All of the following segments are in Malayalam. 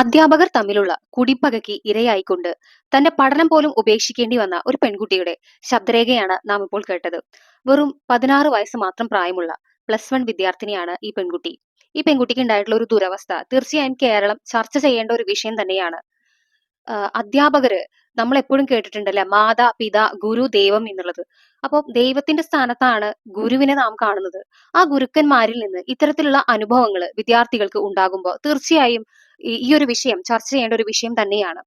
അധ്യാപകർ തമ്മിലുള്ള കുടിപ്പകയ്ക്ക് ഇരയായിക്കൊണ്ട് തന്റെ പഠനം പോലും ഉപേക്ഷിക്കേണ്ടി വന്ന ഒരു പെൺകുട്ടിയുടെ ശബ്ദരേഖയാണ് നാം ഇപ്പോൾ കേട്ടത്. വെറും പതിനാറ് വയസ്സ് മാത്രം പ്രായമുള്ള പ്ലസ് വൺ വിദ്യാർത്ഥിനിയാണ് ഈ പെൺകുട്ടി. ഈ പെൺകുട്ടിക്ക് ഉണ്ടായിട്ടുള്ള ഒരു ദുരവസ്ഥ തീർച്ചയായും കേരളം ചർച്ച ചെയ്യേണ്ട ഒരു വിഷയം തന്നെയാണ്. അധ്യാപകര് നമ്മൾ എപ്പോഴും കേട്ടിട്ടുണ്ടല്ലേ? മാതാ പിത ഗുരു ദൈവം എന്നുള്ളത്. അപ്പോൾ ദൈവത്തിന്റെ സ്ഥാനത്താണ് ഗുരുവിനെ നാം കാണുന്നത്. ആ ഗുരുക്കന്മാരിൽ നിന്ന് ഇത്തരത്തിലുള്ള അനുഭവങ്ങൾ വിദ്യാർത്ഥികൾക്ക് ഉണ്ടാകുമ്പോൾ തീർച്ചയായും ഈ ഒരു വിഷയം ചർച്ച ചെയ്യേണ്ട ഒരു വിഷയം തന്നെയാണ്.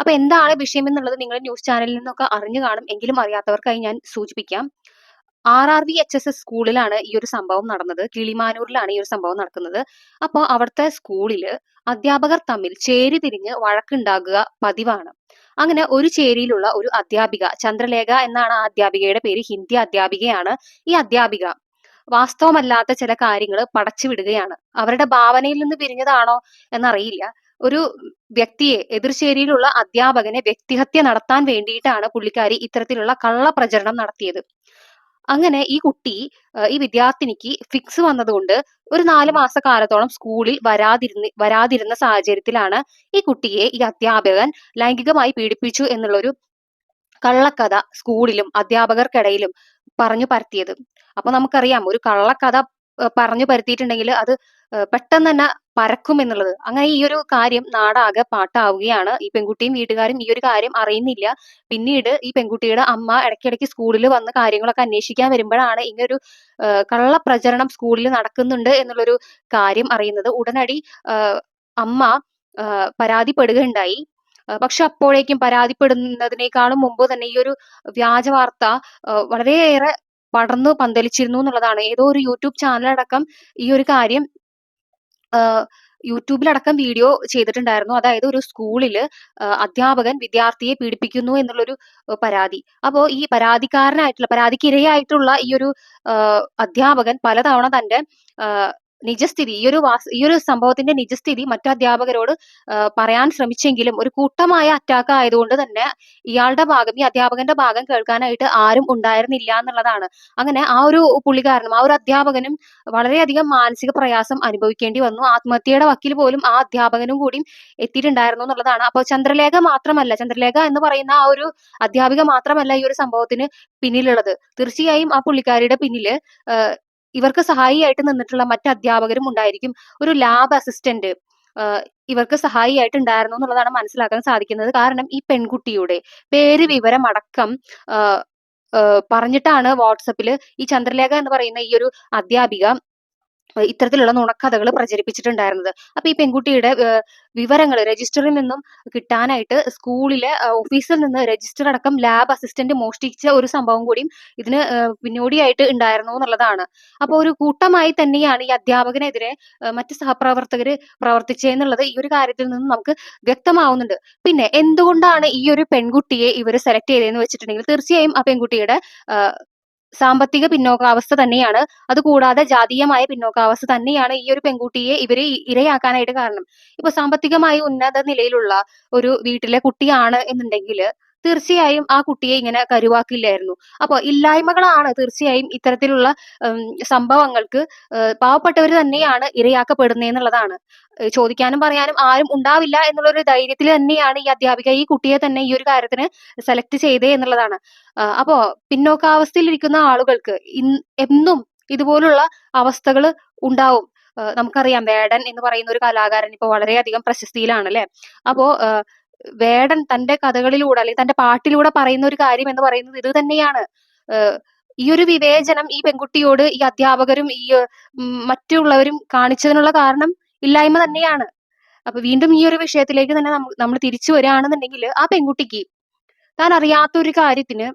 അപ്പൊ എന്താണ് വിഷയം എന്നുള്ളത് നിങ്ങൾ ന്യൂസ് ചാനലിൽ നിന്നൊക്കെ അറിഞ്ഞു കാണും. എങ്കിലും അറിയാത്തവർക്കായി ഞാൻ സൂചിപ്പിക്കാം. R R V H S S സ്കൂളിലാണ് ഈ ഒരു സംഭവം നടന്നത്. കിളിമാനൂരിലാണ് ഈ ഒരു സംഭവം നടക്കുന്നത്. അപ്പോൾ അവിടുത്തെ സ്കൂളിൽ അധ്യാപകർ തമ്മിൽ ചേരി തിരിഞ്ഞ് വഴക്കുണ്ടാകുക പതിവാണ്. അങ്ങനെ ഒരു ചേരിയിലുള്ള ഒരു അധ്യാപിക ചന്ദ്രലേഖ എന്നാണ് ആ അധ്യാപികയുടെ പേര് ഹിന്ദി അധ്യാപികയാണ് ഈ അധ്യാപിക. വാസ്തവമല്ലാത്ത ചില കാര്യങ്ങൾ പടച്ചു വിടുകയാണ്. അവരുടെ ഭാവനയിൽ നിന്ന് പിരിഞ്ഞതാണോ എന്നറിയില്ല. ഒരു വ്യക്തിയെ എതിർചേരിയിലുള്ള അധ്യാപകനെ വ്യക്തിഹത്യ നടത്താൻ വേണ്ടിയിട്ടാണ് പുള്ളിക്കാരി ഇത്തരത്തിലുള്ള കള്ളപ്രചരണം നടത്തിയത്. അങ്ങനെ ഈ കുട്ടി ഈ വിദ്യാർത്ഥിനിക്ക് ഫിക്സ് വന്നതുകൊണ്ട് ഒരു നാല് മാസ കാലത്തോളം സ്കൂളിൽ വരാതിരുന്ന് വരാതിരുന്ന സാഹചര്യത്തിലാണ് ഈ കുട്ടിയെ ഈ അധ്യാപകൻ ലൈംഗികമായി പീഡിപ്പിച്ചു എന്നുള്ളൊരു കള്ളക്കഥ സ്കൂളിലും അധ്യാപകർക്കിടയിലും പറഞ്ഞു പരത്തിയത്. അപ്പൊ നമുക്കറിയാം ഒരു കള്ളക്കഥ പറഞ്ഞു പരത്തിയിട്ടുണ്ടെങ്കിൽ അത് പെട്ടെന്ന് തന്നെ പരക്കും എന്നുള്ളത്. അങ്ങനെ ഈ ഒരു കാര്യം നാടാകെ പാട്ടാവുകയാണ്. ഈ പെൺകുട്ടിയും വീട്ടുകാരും ഈ ഒരു കാര്യം അറിയുന്നില്ല. പിന്നീട് ഈ പെൺകുട്ടിയുടെ അമ്മ ഇടയ്ക്കിടയ്ക്ക് സ്കൂളിൽ വന്ന് കാര്യങ്ങളൊക്കെ അന്വേഷിക്കാൻ വരുമ്പോഴാണ് ഇങ്ങനൊരു കള്ള കള്ളപ്രചരണം സ്കൂളിൽ നടക്കുന്നുണ്ട് എന്നുള്ളൊരു കാര്യം അറിയുന്നത്. ഉടനടി അമ്മ പരാതിപ്പെടുകയുണ്ടായി. പക്ഷെ അപ്പോഴേക്കും പരാതിപ്പെടുന്നതിനേക്കാളും മുമ്പ് തന്നെ ഈ ഒരു വ്യാജ വാർത്ത വളരെയേറെ പടർന്നു പന്തലിച്ചിരുന്നു എന്നുള്ളതാണ്. ഏതോ ഒരു യൂട്യൂബ് ചാനലടക്കം ഈ ഒരു കാര്യം യൂട്യൂബിലടക്കം വീഡിയോ ചെയ്തിട്ടുണ്ടായിരുന്നു. അതായത് ഒരു സ്കൂളിൽ അധ്യാപകൻ വിദ്യാർത്ഥിയെ പീഡിപ്പിക്കുന്നു എന്നുള്ളൊരു പരാതി. അപ്പോൾ ഈ പരാതിക്കാരനായിട്ടുള്ള പരാതിക്കിരയായിട്ടുള്ള ഈ ഒരു അധ്യാപകൻ പലതവണ തന്റെ നിജസ്ഥിതി ഈ ഒരു ഈ ഒരു സംഭവത്തിന്റെ നിജസ്ഥിതി മറ്റു അധ്യാപകരോട് പറയാൻ ശ്രമിച്ചെങ്കിലും ഒരു കൂട്ടമായ അറ്റാക്ക് ആയതുകൊണ്ട് തന്നെ ഇയാളുടെ ഭാഗം ഈ അധ്യാപകന്റെ ഭാഗം കേൾക്കാനായിട്ട് ആരും ഉണ്ടായിരുന്നില്ല എന്നുള്ളതാണ്. അങ്ങനെ ആ ഒരു പുള്ളിക്കാരനും ആ ഒരു അധ്യാപകനും വളരെയധികം മാനസിക പ്രയാസം അനുഭവിക്കേണ്ടി വന്നു. ആത്മഹത്യയുടെ വക്കിൽ പോലും ആ അധ്യാപകനും കൂടി എത്തിയിട്ടുണ്ടായിരുന്നു എന്നുള്ളതാണ്. അപ്പോൾ ചന്ദ്രലേഖ മാത്രമല്ല ചന്ദ്രലേഖ എന്ന് പറയുന്ന ആ ഒരു അധ്യാപിക മാത്രമല്ല ഈ ഒരു സംഭവത്തിന് പിന്നിലുള്ളത്. തീർച്ചയായും ആ പുള്ളിക്കാരിയുടെ പിന്നിൽ ഇവർക്ക് സഹായിയായിട്ട് നിന്നിട്ടുള്ള മറ്റ് അധ്യാപകരും ഉണ്ടായിരിക്കും. ഒരു ലാബ് അസിസ്റ്റന്റ് ഇവർക്ക് സഹായിയായിട്ട് ഉണ്ടായിരുന്നു എന്നുള്ളതാണ് മനസ്സിലാക്കാൻ സാധിക്കുന്നത്. കാരണം ഈ പെൺകുട്ടിയുടെ പേര് വിവരം അടക്കം പറഞ്ഞിട്ടാണ് വാട്സപ്പിൽ ഈ ചന്ദ്രലേഖ എന്ന് പറയുന്ന ഈ ഒരു അധ്യാപിക ഇത്തരത്തിലുള്ള നുണക്കഥകൾ പ്രചരിപ്പിച്ചിട്ടുണ്ടായിരുന്നത്. അപ്പൊ ഈ പെൺകുട്ടിയുടെ വിവരങ്ങൾ രജിസ്റ്ററിൽ നിന്നും കിട്ടാനായിട്ട് സ്കൂളിലെ ഓഫീസിൽ നിന്ന് രജിസ്റ്റർ അടക്കം ലാബ് അസിസ്റ്റന്റ് മോഷ്ടിച്ച ഒരു സംഭവം കൂടിയും ഇതിന് പിന്നോടിയായിട്ട് ഉണ്ടായിരുന്നു എന്നുള്ളതാണ്. അപ്പോൾ ഒരു കൂട്ടമായി തന്നെയാണ് ഈ അധ്യാപകനെതിരെ മറ്റ് സഹപ്രവർത്തകർ പ്രവർത്തിച്ചെന്നുള്ളത് ഈ ഒരു കാര്യത്തിൽ നിന്നും നമുക്ക് വ്യക്തമാവുന്നുണ്ട്. പിന്നെ എന്തുകൊണ്ടാണ് ഈ ഒരു പെൺകുട്ടിയെ ഇവർ സെലക്ട് ചെയ്തതെന്ന് വെച്ചിട്ടുണ്ടെങ്കിൽ തീർച്ചയായും ആ പെൺകുട്ടിയുടെ സാമ്പത്തിക പിന്നോക്കാവസ്ഥ തന്നെയാണ്. അതുകൂടാതെ ജാതീയമായ പിന്നോക്കാവസ്ഥ തന്നെയാണ് ഈ ഒരു പെൺകുട്ടിയെ ഇവരെ ഇരയാക്കാനായിട്ട് കാരണം. ഇപ്പൊ സാമ്പത്തികമായി ഉന്നത നിലയിലുള്ള ഒരു വീട്ടിലെ കുട്ടിയാണ് എന്നുണ്ടെങ്കിൽ തീർച്ചയായും ആ കുട്ടിയെ ഇങ്ങനെ കരുവാക്കില്ലായിരുന്നു. അപ്പോൾ ഇല്ലായ്മകളാണ് തീർച്ചയായും ഇത്തരത്തിലുള്ള സംഭവങ്ങൾക്ക് പാവപ്പെട്ടവർ തന്നെയാണ് ഇരയാക്കപ്പെടുന്നതെന്നുള്ളതാണ് ചോദിക്കാനും പറയാനും ആരും ഉണ്ടാവില്ല എന്നുള്ള ഒരു ധൈര്യത്തിൽ തന്നെയാണ് ഈ അധ്യാപിക ഈ കുട്ടിയെ തന്നെ ഈ ഒരു കാര്യത്തിന് സെലക്ട് ചെയ്തേ എന്നുള്ളതാണ്. അപ്പോ പിന്നോക്കാവസ്ഥയിലിരിക്കുന്ന ആളുകൾക്ക് എന്നും ഇതുപോലുള്ള അവസ്ഥകൾ ഉണ്ടാവും. നമുക്കറിയാം വേടൻ എന്ന് പറയുന്ന ഒരു കലാകാരൻ ഇപ്പൊ വളരെയധികം പ്രശസ്തിയിലാണ് അല്ലെ? അപ്പോ വേടൻ തന്റെ കഥകളിലൂടെ അല്ലെങ്കിൽ തന്റെ പാട്ടിലൂടെ പറയുന്ന ഒരു കാര്യം എന്ന് പറയുന്നത് ഇത് തന്നെയാണ്. ഈ ഒരു വിവേചനം ഈ പെൺകുട്ടിയോട് ഈ അധ്യാപകരും ഈ മറ്റുള്ളവരും കാണിച്ചതിനുള്ള കാരണം ഇല്ലായ്മ തന്നെയാണ്. അപ്പൊ വീണ്ടും ഈ ഒരു വിഷയത്തിലേക്ക് തന്നെ നമ്മൾ തിരിച്ചു വരികയാണെന്നുണ്ടെങ്കിൽ ആ പെൺകുട്ടിക്ക് താൻ അറിയാത്ത ഒരു കാര്യത്തിന്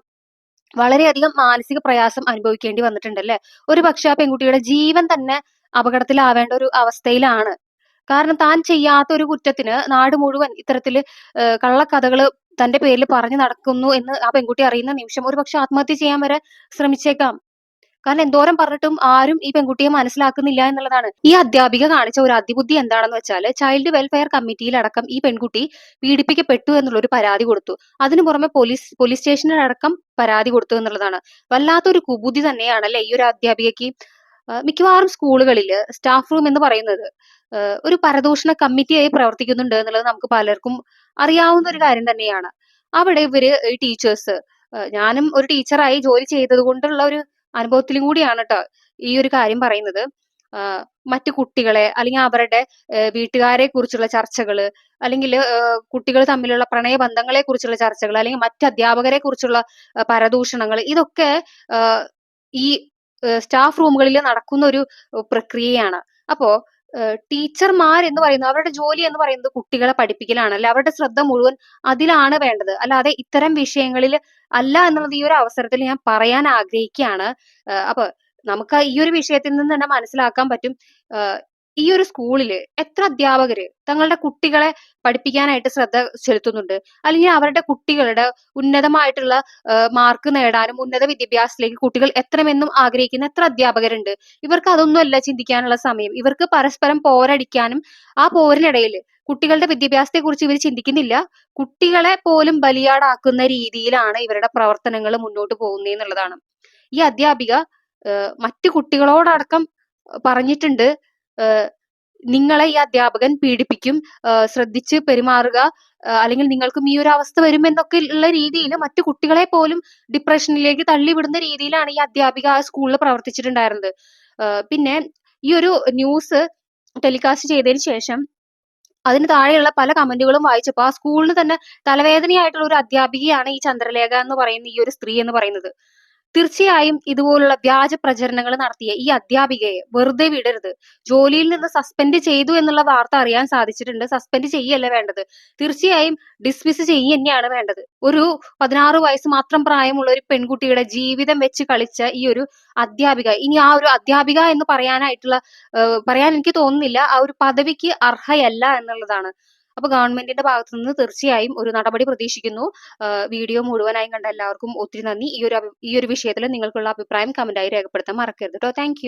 വളരെയധികം മാനസിക പ്രയാസം അനുഭവിക്കേണ്ടി വന്നിട്ടുണ്ടല്ലേ ഒരു പക്ഷെ ആ പെൺകുട്ടിയുടെ ജീവൻ തന്നെ അപകടത്തിലാവേണ്ട ഒരു അവസ്ഥയിലാണ്. കാരണം താൻ ചെയ്യാത്ത ഒരു കുറ്റത്തിന് നാട് മുഴുവൻ ഇത്തരത്തിൽ കള്ളക്കഥകൾ തന്റെ പേരിൽ പറഞ്ഞു നടക്കുന്നു എന്ന് ആ പെൺകുട്ടി അറിയുന്ന നിമിഷം ഒരു പക്ഷെ ആത്മഹത്യ ചെയ്യാൻ വരെ ശ്രമിച്ചേക്കാം. കാരണം എന്തോരം പറഞ്ഞിട്ടും ആരും ഈ പെൺകുട്ടിയെ മനസ്സിലാക്കുന്നില്ല എന്നുള്ളതാണ്. ഈ അധ്യാപിക കാണിച്ച ഒരു അതിബുദ്ധി എന്താണെന്ന് വെച്ചാൽ ചൈൽഡ് വെൽഫെയർ കമ്മിറ്റിയിലടക്കം ഈ പെൺകുട്ടി പീഡിപ്പിക്കപ്പെട്ടു എന്നുള്ളൊരു പരാതി കൊടുത്തു. അതിനു പുറമെ പോലീസ് പോലീസ് സ്റ്റേഷനിലടക്കം പരാതി കൊടുത്തു എന്നുള്ളതാണ്. വല്ലാത്തൊരു കുബുദ്ധി തന്നെയാണ് അല്ലെ ഈ ഒരു അധ്യാപികയ്ക്ക് മിക്കവാറും സ്കൂളുകളിൽ സ്റ്റാഫ് റൂം എന്ന് പറയുന്നത് ഒരു പരദൂഷണ കമ്മിറ്റിയായി പ്രവർത്തിക്കുന്നുണ്ട് എന്നുള്ളത് നമുക്ക് പലർക്കും അറിയാവുന്ന ഒരു കാര്യം തന്നെയാണ്. അവിടെ ഇവർ ടീച്ചേഴ്സ് ഞാനും ഒരു ടീച്ചറായി ജോലി ചെയ്തത് കൊണ്ടുള്ള ഒരു അനുഭവത്തിലും കൂടിയാണ് കേട്ടോ ഈ ഒരു കാര്യം പറയുന്നത്. മറ്റു കുട്ടികളെ അല്ലെങ്കിൽ അവരുടെ വീട്ടുകാരെ കുറിച്ചുള്ള ചർച്ചകൾ അല്ലെങ്കിൽ കുട്ടികൾ തമ്മിലുള്ള പ്രണയബന്ധങ്ങളെ കുറിച്ചുള്ള ചർച്ചകൾ അല്ലെങ്കിൽ മറ്റ് അധ്യാപകരെ കുറിച്ചുള്ള പരദൂഷണങ്ങൾ ഇതൊക്കെ ഈ സ്റ്റാഫ് റൂമുകളിൽ നടക്കുന്ന ഒരു പ്രക്രിയയാണ്. അപ്പോ ടീച്ചർമാർ എന്ന് പറയുന്നത് അവരുടെ ജോലി എന്ന് പറയുന്നത് കുട്ടികളെ പഠിപ്പിക്കലാണ്. അല്ലെ അവരുടെ ശ്രദ്ധ മുഴുവൻ അതിലാണ് വേണ്ടത്. അല്ലാതെ ഇത്തരം വിഷയങ്ങളിൽ അല്ല എന്നുള്ളത് ഈ ഒരു അവസരത്തിൽ ഞാൻ പറയാൻ ആഗ്രഹിക്കുകയാണ്. അപ്പൊ നമുക്ക് ഈ ഒരു വിഷയത്തിൽ നിന്ന് തന്നെ മനസ്സിലാക്കാൻ പറ്റും ഈ ഒരു സ്കൂളിൽ എത്ര അധ്യാപകര് തങ്ങളുടെ കുട്ടികളെ പഠിപ്പിക്കാനായിട്ട് ശ്രദ്ധ ചെലുത്തുന്നുണ്ട്. അല്ലെങ്കിൽ അവരുടെ കുട്ടികളുടെ ഉന്നതമായിട്ടുള്ള മാർക്ക് നേടാനും ഉന്നത വിദ്യാഭ്യാസത്തിലേക്ക് കുട്ടികൾ എത്തണമെന്നും ആഗ്രഹിക്കുന്ന എത്ര അധ്യാപകരുണ്ട്. ഇവർക്ക് അതൊന്നുമല്ല ചിന്തിക്കാനുള്ള സമയം. ഇവർക്ക് പരസ്പരം പോരടിക്കാനും ആ പോരിനിടയിൽ കുട്ടികളുടെ വിദ്യാഭ്യാസത്തെ കുറിച്ച് ഇവർ ചിന്തിക്കുന്നില്ല. കുട്ടികളെ പോലും ബലിയാടാക്കുന്ന രീതിയിലാണ് ഇവരുടെ പ്രവർത്തനങ്ങൾ മുന്നോട്ട് പോകുന്നേന്നുള്ളതാണ്. ഈ അധ്യാപിക മറ്റു കുട്ടികളോടടക്കം പറഞ്ഞിട്ടുണ്ട് നിങ്ങളെ ഈ അധ്യാപകൻ പീഡിപ്പിക്കും. ശ്രദ്ധിച്ച് പെരുമാറുക. അല്ലെങ്കിൽ നിങ്ങൾക്കും ഈ ഒരു അവസ്ഥ വരും എന്നൊക്കെ ഉള്ള രീതിയിൽ മറ്റു കുട്ടികളെ പോലും ഡിപ്രഷനിലേക്ക് തള്ളിവിടുന്ന രീതിയിലാണ് ഈ അധ്യാപിക ആ സ്കൂളിൽ പ്രവർത്തിച്ചിട്ടുണ്ടായിരുന്നത്. പിന്നെ ഈ ഒരു ന്യൂസ് ടെലികാസ്റ്റ് ചെയ്തതിന് ശേഷം അതിന് താഴെയുള്ള പല കമന്റുകളും വായിച്ചപ്പോൾ ആ സ്കൂളിന് തന്നെ തലവേദനയായിട്ടുള്ള ഒരു അധ്യാപികയാണ് ഈ ചന്ദ്രലേഖ എന്ന് പറയുന്ന ഈ ഒരു സ്ത്രീ എന്ന് പറയുന്നത്. തീർച്ചയായും ഇതുപോലുള്ള വ്യാജ പ്രചരണങ്ങൾ നടത്തിയ ഈ അധ്യാപികയെ വെറുതെ വിടരുത്. ജോലിയിൽ നിന്ന് സസ്പെൻഡ് ചെയ്തു എന്നുള്ള വാർത്ത അറിയാൻ സാധിച്ചിട്ടുണ്ട്. സസ്പെൻഡ് ചെയ്യല്ല വേണ്ടത്. തീർച്ചയായും ഡിസ്മിസ് ചെയ്യുക തന്നെയാണ് വേണ്ടത്. ഒരു 16 വയസ്സ് മാത്രം പ്രായമുള്ള ഒരു പെൺകുട്ടിയുടെ ജീവിതം വെച്ച് കളിച്ച ഈ ഒരു അധ്യാപിക ഇനി ആ ഒരു അധ്യാപിക എന്ന് പറയാനായിട്ടുള്ള പറയാൻ എനിക്ക് തോന്നുന്നില്ല ആ ഒരു പദവിക്ക് അർഹയല്ല എന്നുള്ളതാണ്. അപ്പൊ ഗവൺമെന്റിന്റെ ഭാഗത്തു നിന്ന് തീർച്ചയായും ഒരു നടപടി പ്രതീക്ഷിക്കുന്നു. വീഡിയോ മുഴുവനായും കണ്ട എല്ലാവർക്കും ഒത്തിരി നന്ദി. ഈ ഒരു ഈ ഒരു വിഷയത്തിൽ നിങ്ങൾക്കുള്ള അഭിപ്രായം കമന്റായി രേഖപ്പെടുത്താൻ മറക്കരുത് കേട്ടോ താങ്ക്.